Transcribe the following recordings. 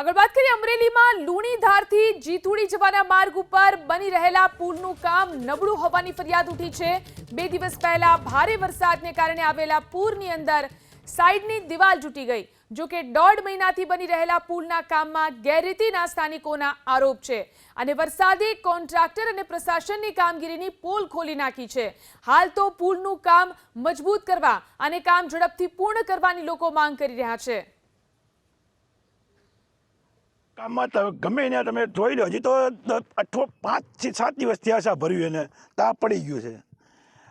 આગળ વાત કરીએ અમરેલીમાં લુણીધારથી જીથુડી જવાના માર્ગ ઉપર બની રહેલા પુલનું કામ નબળું હોવાની ફરિયાદ ઉઠી છે. બે દિવસ પહેલા ભારે વરસાદને કારણે આવેલા પૂરની અંદર સાઈડની દિવાલ તૂટી ગઈ. જો કે દોઢ મહિનાથી બની રહેલા પુલના કામમાં ગેરરીતિના સ્થાનિકોના આરોપ છે. અને વરસાદે કોન્ટ્રાક્ટર અને પ્રશાસનની કામગીરીની પોલ ખોલી નાખી છે. હાલ તો પુલનું કામ મજબૂત કરવા અને કામ ઝડપથી પૂર્ણ કરવાની લોકો માંગ કરી રહ્યા છે. કામમાં તમે ગમે એને તમે જોઈ લો, હજી તો દ- અઠો, પાંચથી સાત દિવસ થયા છે ભર્યું એને તાપ પડી ગયું છે.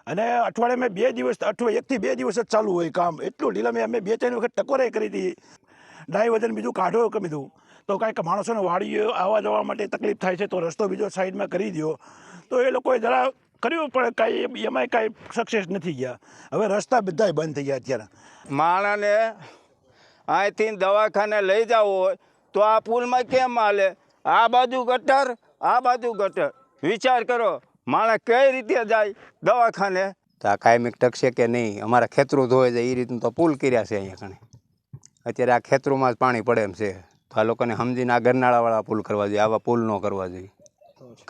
અને અઠવાડિયામાં બે દિવસ, અઠવા, એકથી બે દિવસ જ ચાલુ હોય કામ. એટલું ઢીલા મેં અમે બે ત્રણ વખત ટકોરાઈ કરી હતી. ડાઈ વજન બીજું કાઢો કે બીજું? તો કાંઈક માણસોને વાળીઓ આવવા જવા માટે તકલીફ થાય છે, તો રસ્તો બીજો સાઈડમાં કરી દો તો એ લોકોએ જરા કર્યું, પણ કાંઈ એમાંય કાંઈ સક્સેસ નથી ગયા. હવે રસ્તા બધાય બંધ થઈ ગયા અત્યારે. માણસને અહીંથી દવાખાને લઈ જવું હોય તો આ પુલમાં કેમ હાલે? આ બાજુ ગટર આ બાજુ ગટર. વિચાર કરો માણસ કઈ રીતે જાય દવાખાને? તો આ કાયમિક ટકશે કે નહીં? અમારા ખેતરું ધોવે જાય એ રીતનું તો પુલ કર્યા છે અહીંયા કણે અત્યારે આ ખેતરોમાં જ પાણી પડે એમ છે. તો આ લોકોને સમજીને આ ગરનાળાવાળા પુલ કરવા જોઈએ આવા પુલ ન કરવા જોઈએ.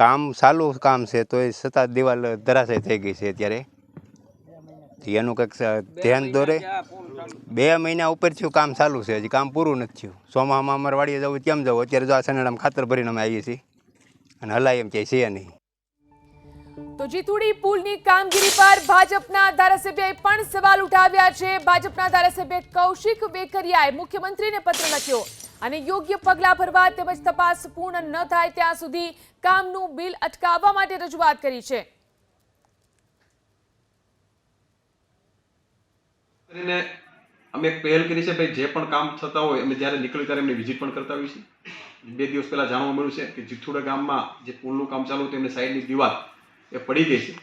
કામ ચાલુ કામ છે તો એ છતાં દિવાલ ધરાશય થઈ ગઈ છે અત્યારે. એનું કંઈક ધ્યાન દોરે. બે મહિના ઉપર થયું કામ ચાલુ છે. હજી કામ પૂરું નથી થયું. સોમામાં અમારે વાડીએ જવું કેમ જવું. અત્યારે જો આ સનેડામાં ખાતર ભરીને અમે આવીએ છીએ. અને હલાય એમ ક્યાંય છે નહીં. તો જીતુડી પુલની કામગીરી પર ભાજપના ધારાસભ્યએ પણ સવાલ ઉઠાવ્યા છે. ભાજપના ધારાસભ્ય કૌશિક વેકરિયાએ મુખ્યમંત્રીને પત્ર લખ્યો અને યોગ્ય પગલાં ભરવા તેમજ તપાસ પૂર્ણ ન થાય ત્યાં સુધી કામનું બિલ અટકાવવા માટે રજૂઆત કરી છે. કરીને અમે એક પહેલ કરી છે ભાઈ, જે પણ કામ થતા હોય, અમે જ્યારે નીકળી ત્યારે એમને વિઝિટ પણ કરતા હોઈએ છીએ. બે દિવસ પહેલાં જાણવા મળ્યું છે કે જીથુડા ગામમાં જે પુલનું કામ ચાલુ હતું, એમને સાઈડની દિવાલ એ પડી ગઈ છે.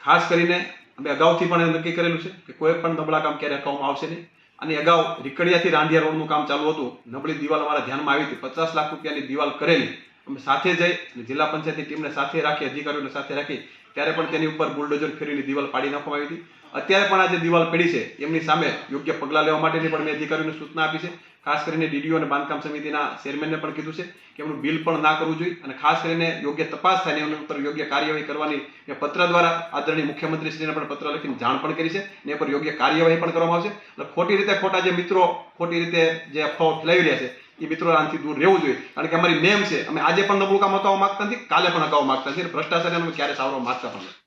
ખાસ કરીને અમે અગાઉથી પણ નક્કી કરેલું છે કે કોઈ પણ નબળા કામ ક્યારે અટકાવવામાં આવશે નહીં. અને અગાઉ રીકડિયાથી રાંધિયા રોડનું કામ ચાલુ હતું, નબળી દિવાલ અમારા ધ્યાનમાં આવી હતી, પચાસ લાખ રૂપિયાની દિવાલ કરેલી. અમે સાથે જઈ અને જિલ્લા પંચાયતની ટીમને સાથે રાખી, અધિકારીઓને સાથે રાખી, ત્યારે પણ તેની ઉપર બુલડોઝર ફેરીની દિવાલ પાડી નાખવામાં આવી હતી. અત્યારે પણ આ જે દિવાલ પડી છે, એમની સામે યોગ્ય પગલાં લેવા માટેની પણ મેં અધિકારીઓને સૂચના આપી છે. ખાસ કરીને ડીડીઓ અને બાંધકામ સમિતિના ચેરમેનને પણ કીધું છે કે એમનું બિલ પણ ના કરવું જોઈએ અને ખાસ કરીને યોગ્ય તપાસ થાય એમની ઉપર યોગ્ય કાર્યવાહી કરવાની એ પત્ર દ્વારા આદરણીય મુખ્યમંત્રીશ્રીને પણ પત્ર લખીને જાણ પણ કરી છે અને એ પર યોગ્ય કાર્યવાહી પણ કરવામાં આવશે. એટલે ખોટી રીતે ખોટા જે મિત્રો, ખોટી રીતે જે અફવાઓ ફેલાવી રહ્યા છે એ મિત્રો આનાથી દૂર રહેવું જોઈએ. કારણ કે અમારી નેમ છે. અમે આજે પણ નબળું કામ અકાવવા માંગતા નથી, કાલે પણ અકાવવા માંગતા નથી. ભ્રષ્ટાચાર અમે ક્યારે સારો માંગતા પણ નથી.